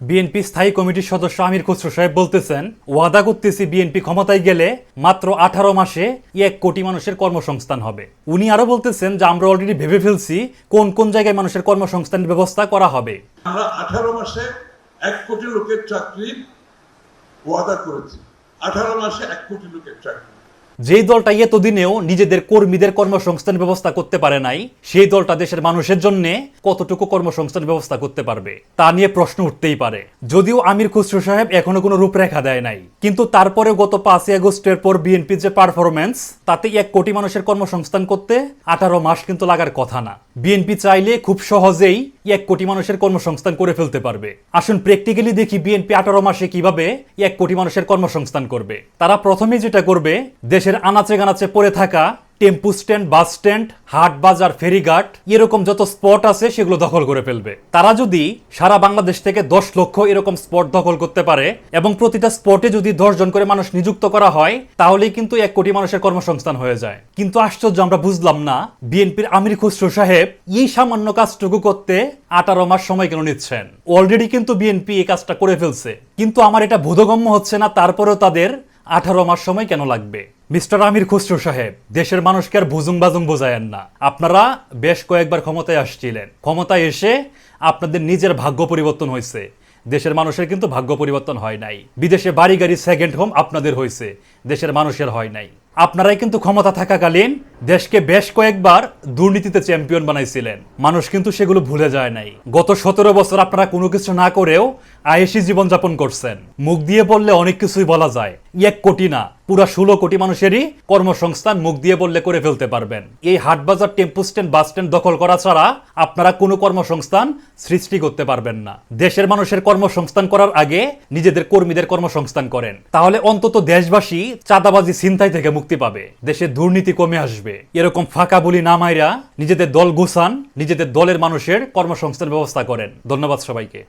BNP স্থায়ী কমিটির সদস্য আমির খুসরো সাহেব বলতেছেন, ওয়াদা করতেছি বিএনপি ক্ষমতায় গেলে মাত্র আঠারো মাসে এক কোটি মানুষের কর্মসংস্থান হবে। উনি আরও বলতেছেন যে, আমরা অলরেডি ভেবে ফেলছি কোন কোন জায়গায় মানুষের কর্মসংস্থানের ব্যবস্থা করা হবে। আমরা আঠারো মাসে এক কোটি লোকের চাকরি ওয়াদা করেছি। আঠারো মাসে এক কোটি লোকের চাকরি। যেই দলটা এতদিনেও নিজেদের কর্মীদের কর্মসংস্থান ব্যবস্থা করতে পারে নাই, সেই দলটা দেশের মানুষের জন্য কতটুকু কর্মসংস্থান ব্যবস্থা করতে পারবে, তা নিয়ে প্রশ্ন উঠতেই পারে। যদিও আমির খুসরো সাহেব এখনও কোনো রূপরেখা দেয় নাই, কিন্তু তারপরে গত পাঁচই আগস্টের পর বিএনপির যে পারফরমেন্স তাতে এক কোটি মানুষের কর্মসংস্থান করতে আঠারো মাস কিন্তু লাগার কথা না। বিএনপি চাইলে খুব সহজেই এক কোটি মানুষের কর্মসংস্থান করে ফেলতে পারবে। আসুন প্র্যাকটিক্যালি দেখি বিএনপি আঠারো মাসে কীভাবে এক কোটি মানুষের কর্মসংস্থান করবে। তারা প্রথমে যেটা করবে, দেশের আনাচে গানাচে পড়ে থাকা টেম্পু স্ট্যান্ড, বাস স্ট্যান্ড, হাট বাজার, ফেরিঘাট, এরকম যত স্পট আছে সেগুলো দখল করে ফেলবে। তারা যদি সারা বাংলাদেশ থেকে দশ লক্ষ এরকম স্পট দখল করতে পারে এবং প্রতিটা স্পটে যদি দশ জন করে মানুষ নিযুক্ত করা হয়, তাহলেই কিন্তু এক কোটি মানুষের কর্মসংস্থান হয়ে যায়। কিন্তু আশ্চর্য, আমরা বুঝলাম না, বিএনপির আমির খুসরো সাহেব এই সামান্য কাজটুকু করতে আঠারো মাস সময় কেন নিচ্ছেন? অলরেডি কিন্তু বিএনপি এই কাজটা করে ফেলছে। কিন্তু আমার এটা বোধগম্য হচ্ছে না, তারপরেও তাদের আঠারো মাস সময় কেন লাগবে? মিস্টার আমির খুসরো সাহেব, দেশের মানুষকে আর ভুজুং বাজুং বোঝায়েন না। আপনারা বেশ কয়েকবার ক্ষমতায় আসছিলেন। ক্ষমতায় এসে আপনাদের নিজের ভাগ্য পরিবর্তন হয়েছে। দেশের মানুষের কিন্তু ভাগ্য পরিবর্তন হয় নাই। বিদেশে বাড়ি গাড়ি সেকেন্ড হোম আপনাদের হয়েছে। দেশের মানুষের হয় নাই। আপনারাই কিন্তু ক্ষমতা থাকাকালীন দেশকে বেশ কয়েকবার দুর্নীতিতে চ্যাম্পিয়ন বানাইছিলেন। মানুষ কিন্তু সেগুলো ভুলে যায় নাই। গত সতেরো বছর আপনারা কোনো কিছু না করেও আয়েসি জীবনযাপন করছেন। মুখ দিয়ে বললে অনেক কিছুই বলা যায়। এক কোটি না পুরা ষোলো কোটি মানুষেরই কর্মসংস্থান মুখ দিয়ে বললে করে ফেলতে পারবেন। এই হাটবাজার, টেম্পু স্ট্যান্ড, বাস স্ট্যান্ড দখল করা ছাড়া আপনারা কোনো কর্মসংস্থান সৃষ্টি করতে পারবেন না। দেশের মানুষের কর্মসংস্থান করার আগে নিজেদের কর্মীদের কর্মসংস্থান করেন। তাহলে অন্তত দেশবাসী চাঁদাবাজি ছিনতাই থেকে মুক্তি পাবে। দেশের দুর্নীতি কমে আসবে। এরকম ফাঁকা বলি না মাইরা নিজেদের দল গুছান, নিজেদের দলের মানুষের কর্মসংস্থান ব্যবস্থা করেন। ধন্যবাদ সবাইকে।